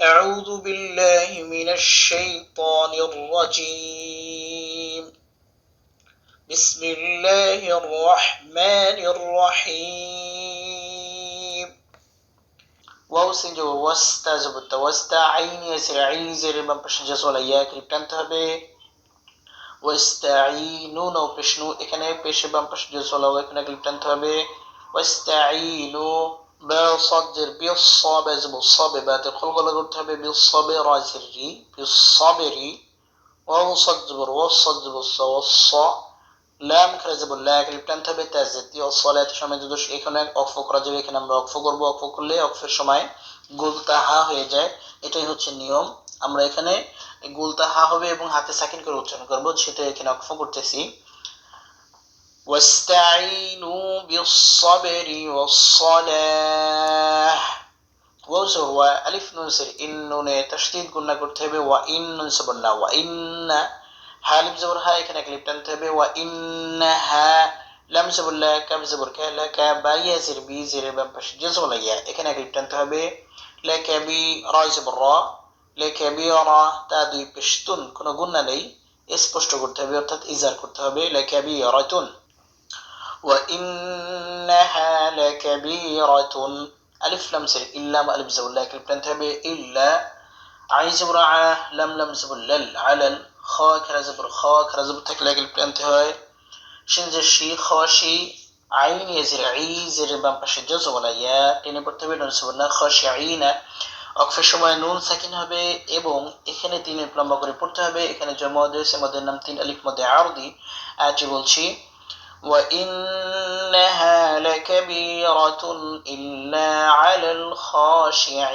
أعوذ بالله من الشيطان الرجيم بسم الله الرحمن الرحيم واو সিনজে ওয়াস্তা জবতা ওয়াস্তা আইন ইয়াসির আইজের বাম পাশে যে চলে ইয়া ক্লিপ টানতে হবে ওয়াস্তাঈনুন ও পেশনু এখানে পেশে বাম পাশে যে চলে এখানে ক্লিপ টানতে হবে ওয়াস্তাঈনু بصدر بالصاب بالصاب بات القلقلة قلتها بالصبر ري بالصبر وصدبر وصدبر والصا লাম খেলাজেবুল লা এখানে প্ল্যান থাকবে তাজেতি ও সলাতের সময় যদি এখানে অক্ফ করা যাবে এখানে আমরা অক্ফ করবো অক্ফ করলে অক্ফের সময় গুলতা হা হয়ে যায় এটাই হচ্ছে নিয়ম আমরা এখানে গুলতা হা হবে এবং হাতে সাকিন করে উচ্চারণ করবো সেটা এখানে অক্ফ করতেছি واستعينوا بالصبر والصلاة وزر وألف ننسر إن نون تشديد قلنا قلت هبه وإن ننسبنا وإن হালিফ জবর হা এখানে ক্লিপ টানতে হবে ওয়া ইন্নাহা লাম জবর লা কাব জবর কা লা কা বা ইয়া জির বি জির বাম পাশে জজম লা ইয়া এখানে ক্লিপ টানতে হবে লা কাবি রা জবর রা লা কাবি রা তা দুই পেশতুন কোনো গুণনা নেই স্পষ্ট করতে হবে অর্থাৎ ইজার করতে হবে লা কাবি রাতুন وإنها لكبيرة ألف لم سر إلا ما ألف زبل لكن بنتبه إلا عين زبر ع لم لم زبر لل على الخا كرا زبر خا كرا زبر تك لكن بنتبه شن زشي خاشي عين يزر عي زر بام পাশে জজ বলা ইয়া টেনে পড়তে হবে নুন সবর না খাশিআইনা অক্ফের সময় নুন সাকিন হবে এবং এখানে তিন লম্বা করে পড়তে হবে এখানে যে মদ রয়েছে মদের নাম তিন আলিফ মধ্যে আরদি আয়াতটি বলছি وإنها لكبيرة إلا على الخاشعين